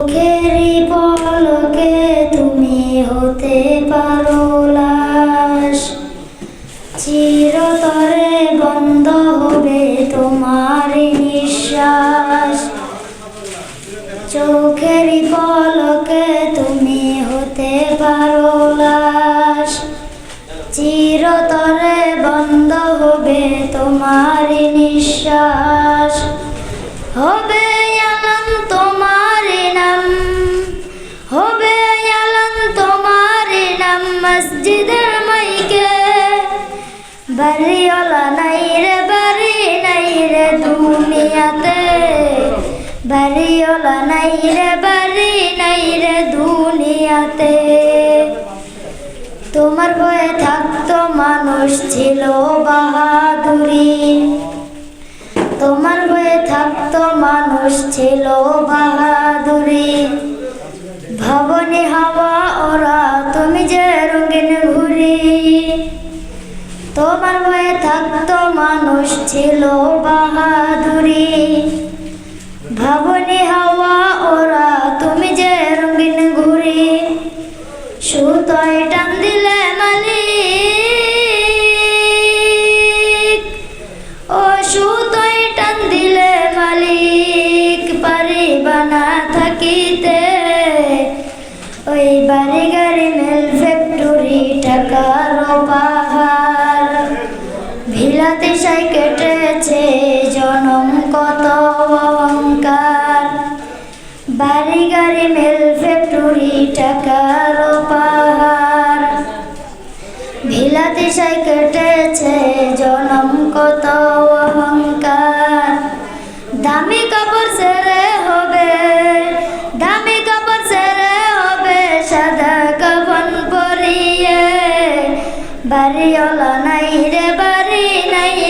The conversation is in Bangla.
চোখেরই পলকে তুমি হতে পারো লাশ। বন্ধ হবে তুমি হতে লাশ। চিরতরে বন্ধ হবে তোমার নিঃশ্বাস। হবে বাড়িওয়ালা নাই রে, বাড়ি নাই রে দুনিয়াতে। বাড়িওয়ালা নাই রে, বাড়ি নাই রে দুনিয়াতে। তোমার ভয়ে থাকতো মানুষ ছিল বাহাদুরি। তোমার ভয়ে থাকতো মানুষ ছিল বাহাদুরি। ভবনী হাওয়া ওরা, তুমি যে রঙিন ঘুরি ভয়ে থাকতো মানুষ ছিল বাহাদুরি। ভবনী হাওয়া, ওরা তুমি যে রঙিন ঘুরি সুতোয় টান দিলে মালিক। ও সুতোয় টান দিলে মালিক পারিবা না থাকিতে। ওই বাড়ি গাড়ি মেল ফ্যাক্টরি, টাকার পাহাড় ভিলাতে কেটেছে জনম কত অহংকার। বাড়ি গাড়ি মেল ফ্যাক্টরি টাকার পাহাড় ভিলাতে কেটেছে জনম কত অহংকার। দামি কাপড় সেরে হবে, দামি কাপড় সেরে হবে, সাদা কাপন পরিয়ে। বাড়িওয়ালা নাই রে বাড়ি